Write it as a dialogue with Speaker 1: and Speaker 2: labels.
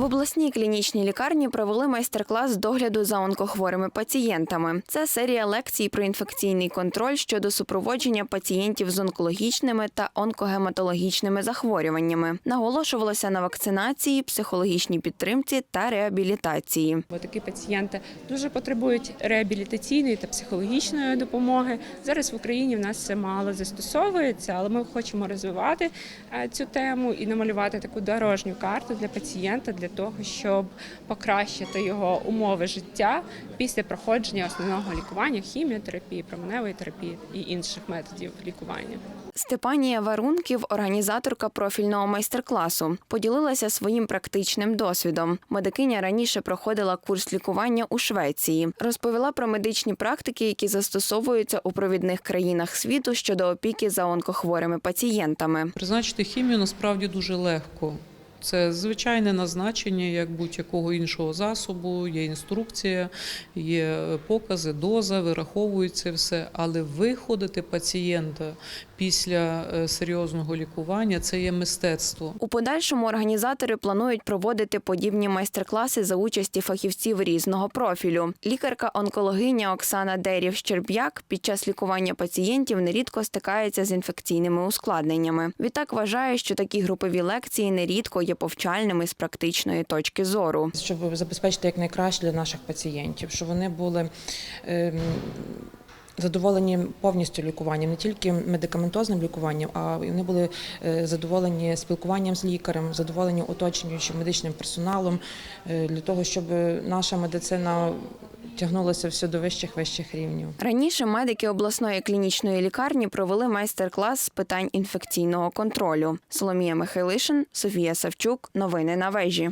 Speaker 1: В обласній клінічній лікарні провели майстер-клас з догляду за онкохворими пацієнтами. Це серія лекцій про інфекційний контроль щодо супроводження пацієнтів з онкологічними та онкогематологічними захворюваннями. Наголошувалося на вакцинації, психологічній підтримці та реабілітації.
Speaker 2: Бо такі пацієнти дуже потребують реабілітаційної та психологічної допомоги. Зараз в Україні в нас це мало застосовується, але ми хочемо розвивати е, цю тему і намалювати таку дорожню карту для пацієнта для того, щоб покращити його умови життя після проходження основного лікування, хіміотерапії, променевої терапії і інших методів лікування.
Speaker 1: Степанія Варунків, організаторка профільного майстер-класу, поділилася своїм практичним досвідом. Медикиня раніше проходила курс лікування у Швеції. Розповіла про медичні практики, які застосовуються у провідних країнах світу щодо опіки за онкохворими пацієнтами.
Speaker 3: Призначити хімію насправді дуже легко. Це звичайне назначення, як будь-якого іншого засобу, є інструкція, є покази, доза, вираховується все. Але виходити пацієнта після е, серйозного лікування це є мистецтво.
Speaker 1: У подальшому організатори планують проводити подібні майстер-класи за участі фахівців різного профілю. Лікарка-онкологиня Оксана Дерів Щерб'як під час лікування пацієнтів нерідко стикається з інфекційними ускладненнями. Відтак вважає, що такі групові лекції нерідко є повчальними з практичної точки зору.
Speaker 4: щоб забезпечити якнайкраще для наших пацієнтів, щоб вони були ем, задоволені повністю лікуванням, не тільки медикаментозним лікуванням, а вони були е, задоволені спілкуванням з лікарем, задоволені оточуючим медичним персоналом е, для того, щоб наша медицина тягнулася все до вищих вищих рівнів.
Speaker 1: Раніше медики обласної клінічної лікарні провели майстер-клас з питань інфекційного контролю. Соломія Михайлишин, Софія Савчук. Новини на вежі.